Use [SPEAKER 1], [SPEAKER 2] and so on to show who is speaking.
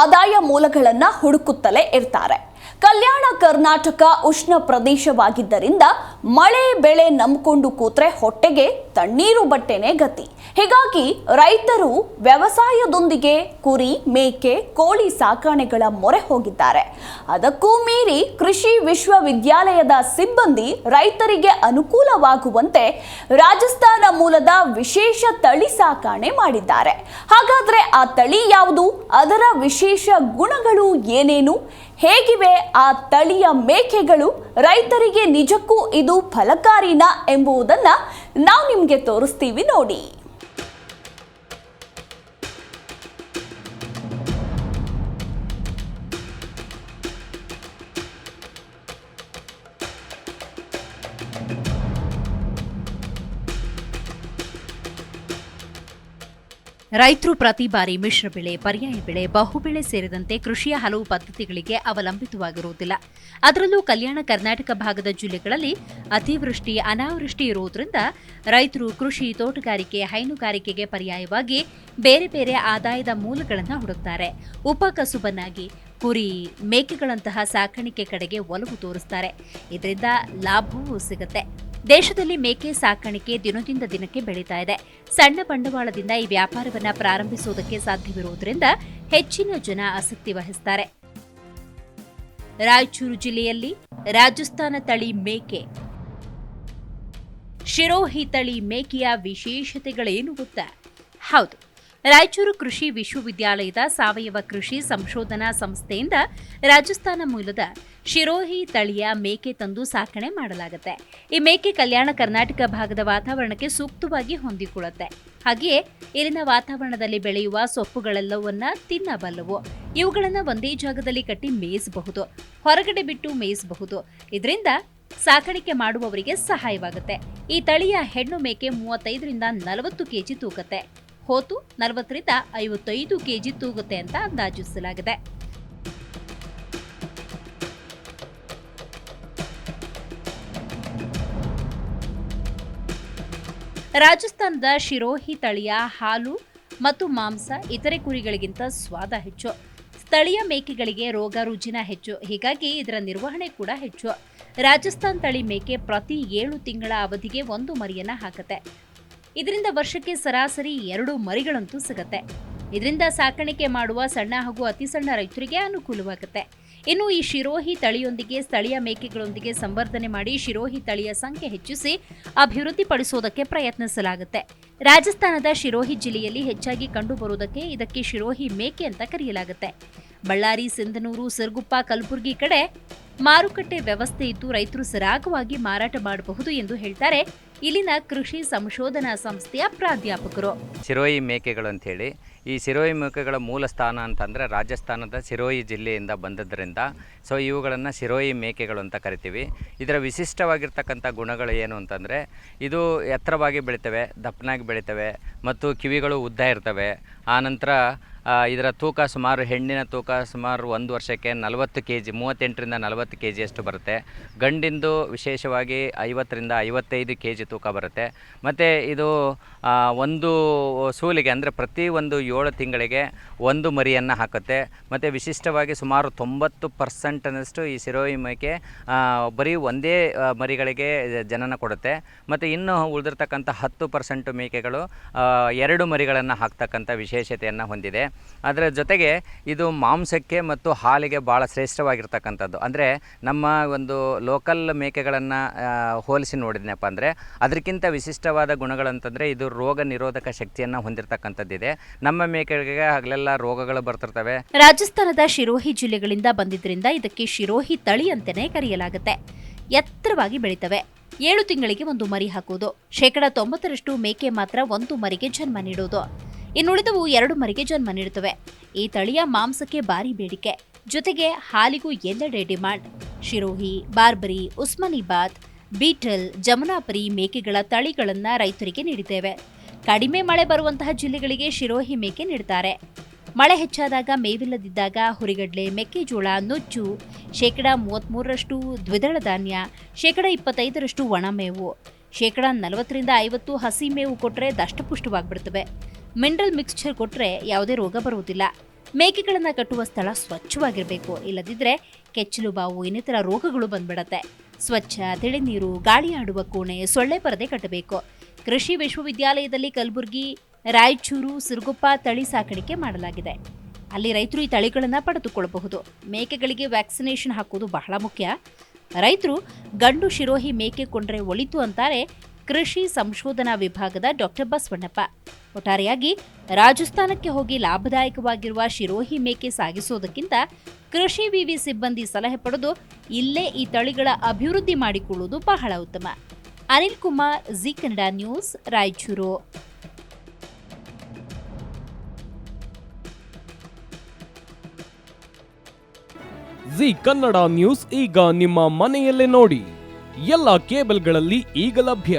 [SPEAKER 1] ಆದಾಯ ಮೂಲಗಳನ್ನು ಹುಡುಕುತ್ತಲೇ ಇರ್ತಾರೆ. ಕಲ್ಯಾಣ ಕರ್ನಾಟಕ ಉಷ್ಣ ಪ್ರದೇಶವಾಗಿದ್ದರಿಂದ ಮಳೆ ಬೆಳೆ ನಂಬಿಕೊಂಡು ಕೂತ್ರೆ ಹೊಟ್ಟೆಗೆ ತಣ್ಣೀರು ಬಟ್ಟೆನೇ ಗತಿ. ಹೀಗಾಗಿ ರೈತರು ವ್ಯವಸಾಯದೊಂದಿಗೆ ಕುರಿ, ಮೇಕೆ, ಕೋಳಿ ಸಾಕಾಣೆಗಳ ಮೊರೆ ಹೋಗಿದ್ದಾರೆ. ಅದಕ್ಕೂ ಮೀರಿ ಕೃಷಿ ವಿಶ್ವವಿದ್ಯಾಲಯದ ಸಿಬ್ಬಂದಿ ರೈತರಿಗೆ ಅನುಕೂಲವಾಗುವಂತೆ ರಾಜಸ್ಥಾನ ಮೂಲದ ವಿಶೇಷ ತಳಿ ಸಾಕಾಣೆ ಮಾಡಿದ್ದಾರೆ. ಹಾಗಾದ್ರೆ ಆ ತಳಿ ಯಾವುದು? ಅದರ ವಿಶೇಷ ಗುಣಗಳು ಏನೇನು? ಹೇಗಿವೆ ಆ ತಳಿಯ ಮೇಕೆಗಳು? ರೈತರಿಗೆ ನಿಜಕ್ಕೂ ಇದು ಫಲಕಾರಿನಾ ಎಂಬುದನ್ನು ನಾವು ನಿಮಗೆ ತೋರಿಸ್ತೀವಿ ನೋಡಿ.
[SPEAKER 2] ರೈತರು ಪ್ರತಿ ಬಾರಿ ಮಿಶ್ರ ಬೆಳೆ, ಪರ್ಯಾಯ ಬೆಳೆ, ಬಹುಬೆಳೆ ಸೇರಿದಂತೆ ಕೃಷಿಯ ಹಲವು ಪದ್ಧತಿಗಳಿಗೆ ಅವಲಂಬಿತವಾಗಿರುವುದಿಲ್ಲ. ಅದರಲ್ಲೂ ಕಲ್ಯಾಣ ಕರ್ನಾಟಕ ಭಾಗದ ಜಿಲ್ಲೆಗಳಲ್ಲಿ ಅತಿವೃಷ್ಟಿ, ಅನಾವೃಷ್ಟಿ ಇರುವುದರಿಂದ ರೈತರು ಕೃಷಿ ತೋಟಗಾರಿಕೆ, ಹೈನುಗಾರಿಕೆಗೆ ಪರ್ಯಾಯವಾಗಿ ಬೇರೆ ಬೇರೆ ಆದಾಯದ ಮೂಲಗಳನ್ನು ಹುಡುಕ್ತಾರೆ. ಉಪಕಸುಬನ್ನಾಗಿ ಕುರಿ, ಮೇಕೆಗಳಂತಹ ಸಾಕಾಣಿಕೆ ಕಡೆಗೆ ಒಲವು ತೋರಿಸ್ತಾರೆ. ಇದರಿಂದ ಲಾಭವೂ ಸಿಗುತ್ತೆ. ದೇಶದಲ್ಲಿ ಮೇಕೆ ಸಾಕಾಣಿಕೆ ದಿನದಿಂದ ದಿನಕ್ಕೆ ಬೆಳೀತಾ ಇದೆ. ಸಣ್ಣ ಬಂಡವಾಳದಿಂದ ಈ ವ್ಯಾಪಾರವನ್ನ ಪ್ರಾರಂಭಿಸುವುದಕ್ಕೆ ಸಾಧ್ಯವಿರುವುದರಿಂದ ಹೆಚ್ಚಿನ ಜನ ಆಸಕ್ತಿ ವಹಿಸ್ತಾರೆ. ರಾಯಚೂರು ಜಿಲ್ಲೆಯಲ್ಲಿ ರಾಜಸ್ಥಾನ ತಳಿ ಮೇಕೆ. ಶಿರೋಹಿ ತಳಿ ಮೇಕೆಯ ವಿಶೇಷತೆಗಳೇನು ಗೊತ್ತಾ? ಹೌದು. ರಾಯಚೂರು ಕೃಷಿ ವಿಶ್ವವಿದ್ಯಾಲಯದ ಸಾವಯವ ಕೃಷಿ ಸಂಶೋಧನಾ ಸಂಸ್ಥೆಯಿಂದ ರಾಜಸ್ಥಾನ ಮೂಲದ ಶಿರೋಹಿ ತಳಿಯ ಮೇಕೆ ತಂದು ಸಾಕಣೆ ಮಾಡಲಾಗುತ್ತೆ. ಈ ಮೇಕೆ ಕಲ್ಯಾಣ ಕರ್ನಾಟಕ ಭಾಗದ ವಾತಾವರಣಕ್ಕೆ ಸೂಕ್ತವಾಗಿ ಹೊಂದಿಕೊಳ್ಳುತ್ತೆ. ಹಾಗೆಯೇ ಇಲ್ಲಿನ ವಾತಾವರಣದಲ್ಲಿ ಬೆಳೆಯುವ ಸೊಪ್ಪುಗಳೆಲ್ಲವನ್ನ ತಿನ್ನಬಲ್ಲವು. ಇವುಗಳನ್ನು ಒಂದೇ ಜಾಗದಲ್ಲಿ ಕಟ್ಟಿ ಮೇಯಿಸಬಹುದು, ಹೊರಗಡೆ ಬಿಟ್ಟು ಮೇಯಿಸಬಹುದು. ಇದರಿಂದ ಸಾಕಾಣಿಕೆ ಮಾಡುವವರಿಗೆ ಸಹಾಯವಾಗುತ್ತೆ. ಈ ತಳಿಯ ಹೆಣ್ಣು ಮೇಕೆ ಮೂವತ್ತೈದರಿಂದ ನಲವತ್ತು ಕೆಜಿ ತೂಗುತ್ತೆ ಹೋತು ನಲವತ್ತರಿಂದ ಐವತ್ತೈದು ಕೆಜಿ ತೂಗುತ್ತೆ ಅಂತ ಅಂದಾಜಿಸಲಾಗಿದೆ. ರಾಜಸ್ಥಾನದ ಶಿರೋಹಿ ತಳಿಯ ಹಾಲು ಮತ್ತು ಮಾಂಸ ಇತರೆ ಕುರಿಗಳಿಗಿಂತ ಸ್ವಾದ ಹೆಚ್ಚು. ಸ್ಥಳೀಯ ಮೇಕೆಗಳಿಗೆ ರೋಗ ರುಜಿನ ಹೆಚ್ಚು. ಹೀಗಾಗಿ ಇದರ ನಿರ್ವಹಣೆ ಕೂಡ ಹೆಚ್ಚು. ರಾಜಸ್ಥಾನ್ ತಳಿ ಮೇಕೆ ಪ್ರತಿ ಏಳು ತಿಂಗಳ ಅವಧಿಗೆ ಒಂದು ಮರಿಯನ್ನ ಹಾಕತ್ತೆ. ಇದರಿಂದ ವರ್ಷಕ್ಕೆ ಸರಾಸರಿ ಎರಡು ಮರಿಗಳಂತೂ ಸಿಗುತ್ತೆ. ಇದರಿಂದ ಸಾಕಾಣಿಕೆ ಮಾಡುವ ಸಣ್ಣ ಹಾಗೂ ಅತಿ ಸಣ್ಣ ರೈತರಿಗೆ ಅನುಕೂಲವಾಗುತ್ತೆ. ಇನ್ನು ಈ ಶಿರೋಹಿ ತಳಿಯೊಂದಿಗೆ, ಸ್ಥಳೀಯ ಮೇಕೆಗಳೊಂದಿಗೆ ಸಂವರ್ಧನೆ ಮಾಡಿ ಶಿರೋಹಿ ತಳಿಯ ಸಂಖ್ಯೆ ಹೆಚ್ಚಿಸಿ ಅಭಿವೃದ್ಧಿಪಡಿಸುವುದಕ್ಕೆ ಪ್ರಯತ್ನಿಸಲಾಗುತ್ತೆ. ರಾಜಸ್ಥಾನದ ಶಿರೋಹಿ ಜಿಲ್ಲೆಯಲ್ಲಿ ಹೆಚ್ಚಾಗಿ ಕಂಡುಬರುವುದಕ್ಕೆ ಇದಕ್ಕೆ ಶಿರೋಹಿ ಮೇಕೆ ಅಂತ ಕರೆಯಲಾಗುತ್ತೆ. ಬಳ್ಳಾರಿ, ಸಿಂಧನೂರು, ಸಿರ್ಗುಪ್ಪ, ಕಲಬುರಗಿ ಕಡೆ ಮಾರುಕಟ್ಟೆ ವ್ಯವಸ್ಥೆ ಇದ್ದು ರೈತರು ಸರಾಗವಾಗಿ ಮಾರಾಟ ಮಾಡಬಹುದು ಎಂದು ಹೇಳ್ತಾರೆ. ಇಲ್ಲಿನ ಕೃಷಿ ಸಂಶೋಧನಾ ಸಂಸ್ಥೆಯ ಪ್ರಾಧ್ಯಾಪಕರು.
[SPEAKER 3] ಸಿರೋಯಿ ಮೇಕೆಗಳು ಅಂಥೇಳಿ ಈ ಸಿರೋಯಿ ಮೇಕೆಗಳ ಮೂಲ ಸ್ಥಾನ ಅಂತಂದರೆ ರಾಜಸ್ಥಾನದ ಸಿರೋಯಿ ಜಿಲ್ಲೆಯಿಂದ ಬಂದದ್ದರಿಂದ ಸೊ ಇವುಗಳನ್ನು ಸಿರೋಯಿ ಮೇಕೆಗಳು ಅಂತ ಕರಿತೀವಿ. ಇದರ ವಿಶಿಷ್ಟವಾಗಿರ್ತಕ್ಕಂಥ ಗುಣಗಳು ಏನು ಅಂತಂದರೆ, ಇದು ಎತ್ತರವಾಗಿ ಬೆಳಿತವೆ, ದಪ್ಪನಾಗಿ ಬೆಳಿತವೆ, ಮತ್ತು ಕಿವಿಗಳು ಉದ್ದ ಇರ್ತವೆ. ಆನಂತರ ಇದರ ತೂಕ ಸುಮಾರು ಹೆಣ್ಣಿನ ತೂಕ ಸುಮಾರು ಒಂದು ವರ್ಷಕ್ಕೆ ನಲವತ್ತು ಕೆ ಜಿ ಮೂವತ್ತೆಂಟರಿಂದ ನಲವತ್ತು ಕೆ ಜಿಯಷ್ಟು ಬರುತ್ತೆ. ಗಂಡಿಂದು ವಿಶೇಷವಾಗಿ ಐವತ್ತರಿಂದ ಐವತ್ತೈದು ಕೆ ಜಿ ತೂಕ ಬರುತ್ತೆ. ಮತ್ತು ಇದು ಒಂದು ಸೂಲಿಗೆ ಅಂದರೆ ಪ್ರತಿ ಒಂದು ಏಳು ತಿಂಗಳಿಗೆ ಒಂದು ಮರಿಯನ್ನು ಹಾಕುತ್ತೆ. ಮತ್ತು ವಿಶಿಷ್ಟವಾಗಿ ಸುಮಾರು ತೊಂಬತ್ತು ಪರ್ಸೆಂಟ್ನಷ್ಟು ಈ ಸಿರೋಯಿ ಮೇಕೆ ಬರೀ ಒಂದೇ ಮರಿಗಳಿಗೆ ಜನನ ಕೊಡುತ್ತೆ. ಮತ್ತು ಇನ್ನು ಉಳಿದಿರ್ತಕ್ಕಂಥ ಹತ್ತು ಪರ್ಸೆಂಟ್ ಮೇಕೆಗಳು ಎರಡು ಮರಿಗಳನ್ನು ಹಾಕ್ತಕ್ಕಂಥ ವಿಶೇಷತೆಯನ್ನು ಹೊಂದಿದೆ. ಅದರ ಜೊತೆಗೆ ಇದು ಮಾಂಸಕ್ಕೆ ಮತ್ತು ಹಾಲಿಗೆ ಭಾಳ ಶ್ರೇಷ್ಠವಾಗಿರ್ತಕ್ಕಂಥದ್ದು. ಅಂದರೆ ನಮ್ಮ ಒಂದು ಲೋಕಲ್ ಮೇಕೆಗಳನ್ನು ಹೋಲಿಸಿ ನೋಡಿದ್ನಪ್ಪ ಅಂದರೆ ಅದಕ್ಕಿಂತ ವಿಶಿಷ್ಟವಾದ ಗುಣಗಳಂತಂದರೆ ಇದು ರೋಗ ನಿರೋಧಕ ಶಕ್ತಿಯನ್ನು ಹೊಂದಿರತಕ್ಕಂಥದ್ದಿದೆ. ನಮ್ಮ ಮೇಕೆಗಳಿಗೆ ಹಗಲೆಲ್ಲ ರೋಗಗಳು ಬರ್ತಿರ್ತವೆ.
[SPEAKER 2] ರಾಜಸ್ಥಾನದ ಶಿರೋಹಿ ಜಿಲ್ಲೆಗಳಿಂದ ಬಂದಿದ್ದರಿಂದ ಇದಕ್ಕೆ ಶಿರೋಹಿ ತಳಿ ಅಂತಲೇ ಕರೆಯಲಾಗುತ್ತೆ. ಎತ್ತರವಾಗಿ ಬೆಳಿತವೆ. ಏಳು ತಿಂಗಳಿಗೆ ಒಂದು ಮರಿ ಹಾಕುವುದು. ಶೇಕಡ ತೊಂಬತ್ತರಷ್ಟು ಮೇಕೆ ಮಾತ್ರ ಒಂದು ಮರಿಗೆ ಜನ್ಮ ನೀಡುವುದು ಇನ್ನುಳಿದವು ಎರಡು ಮರಿಗೆ ಜನ್ಮ ನೀಡುತ್ತವೆ. ಈ ತಳಿಯ ಮಾಂಸಕ್ಕೆ ಭಾರಿ ಬೇಡಿಕೆ. ಜೊತೆಗೆ ಹಾಲಿಗೂ ಎಲ್ಲೆಡೆ ಡಿಮಾಂಡ್. ಶಿರೋಹಿ, ಬಾರ್ಬರಿ ಉಸ್ಮಾನಿಬಾದ್ ಬೀಟಲ್, ಜಮುನಾಪರಿ ಮೇಕೆಗಳ ತಳಿಗಳನ್ನು ರೈತರಿಗೆ ನೀಡಿದ್ದೇವೆ. ಕಡಿಮೆ ಮಳೆ ಬರುವಂತಹ ಜಿಲ್ಲೆಗಳಿಗೆ ಶಿರೋಹಿ ಮೇಕೆ ನೀಡುತ್ತಾರೆ ಮಳೆ ಹೆಚ್ಚಾದಾಗ ಮೇವಿಲ್ಲದಿದ್ದಾಗ ಹುರಿಗಡ್ಲೆ, ಮೆಕ್ಕೆಜೋಳ, ನುಚ್ಚು, ಶೇಕಡ ಮೂವತ್ತ್ಮೂರರಷ್ಟು ದ್ವಿದಳ ಧಾನ್ಯ, ಶೇಕಡ ಇಪ್ಪತ್ತೈದರಷ್ಟು ಒಣಮೇವು ಶೇಕಡ ನಲವತ್ತರಿಂದ ಐವತ್ತು ಹಸಿ ಮೇವು ಕೊಟ್ಟರೆ ದಷ್ಟಪುಷ್ಟವಾಗಿಬಿಡ್ತವೆ. ಮಿನರಲ್ ಮಿಕ್ಸ್ಚರ್ ಕೊಟ್ಟರೆ ಯಾವುದೇ ರೋಗ ಬರುವುದಿಲ್ಲ. ಮೇಕೆಗಳನ್ನು ಕಟ್ಟುವ ಸ್ಥಳ ಸ್ವಚ್ಛವಾಗಿರಬೇಕು. ಇಲ್ಲದಿದ್ದರೆ ಕೆಚ್ಚಲು ಬಾವು ಇನ್ನಿತರ ರೋಗಗಳು ಬಂದ್ಬಿಡತ್ತೆ. ಸ್ವಚ್ಛ, ತಿಳಿನೀರು, ಗಾಳಿ ಆಡುವ ಕೋಣೆ, ಸೊಳ್ಳೆ ಪರದೆ ಕಟ್ಟಬೇಕು. ಕೃಷಿ ವಿಶ್ವವಿದ್ಯಾಲಯದಲ್ಲಿ ಕಲಬುರಗಿ, ರಾಯಚೂರು, ಸಿರುಗುಪ್ಪ ತಳಿ ಸಾಕಾಣಿಕೆ ಮಾಡಲಾಗಿದೆ. ಅಲ್ಲಿ ರೈತರು ಈ ತಳಿಗಳನ್ನು ಪಡೆದುಕೊಳ್ಳಬಹುದು. ಮೇಕೆಗಳಿಗೆ ವ್ಯಾಕ್ಸಿನೇಷನ್ ಹಾಕೋದು ಬಹಳ ಮುಖ್ಯ. ರೈತರು ಗಂಡು ಶಿರೋಹಿ ಮೇಕೆ ಕೊಂಡ್ರೆ ಒಳಿತು ಅಂತಾರೆ ಕೃಷಿ ಸಂಶೋಧನಾ ವಿಭಾಗದ ಡಾಕ್ಟರ್ ಬಸವಣ್ಣಪ್ಪ. ಒಟ್ಟಾರೆಯಾಗಿ ರಾಜಸ್ಥಾನಕ್ಕೆ ಹೋಗಿ ಲಾಭದಾಯಕವಾಗಿರುವ ಶಿರೋಹಿ ಮೇಕೆ ಸಾಗಿಸೋದಕ್ಕಿಂತ ಕೃಷಿ ವಿವಿ ಸಿಬ್ಬಂದಿ ಸಲಹೆ ಪಡೆದು ಇಲ್ಲೇ ಈ ತಳಿಗಳ ಅಭಿವೃದ್ಧಿ ಮಾಡಿಕೊಳ್ಳುವುದು ಬಹಳ ಉತ್ತಮ. Anil Kumar, G Kannada news, Raichur.
[SPEAKER 4] G Kannada news ಈಗ ನಿಮ್ಮ ಮನೆಯಲ್ಲೇ ನೋಡಿ. ಎಲ್ಲ ಕೇಬಲ್ಗಳಲ್ಲಿ ಈಗ ಲಭ್ಯ.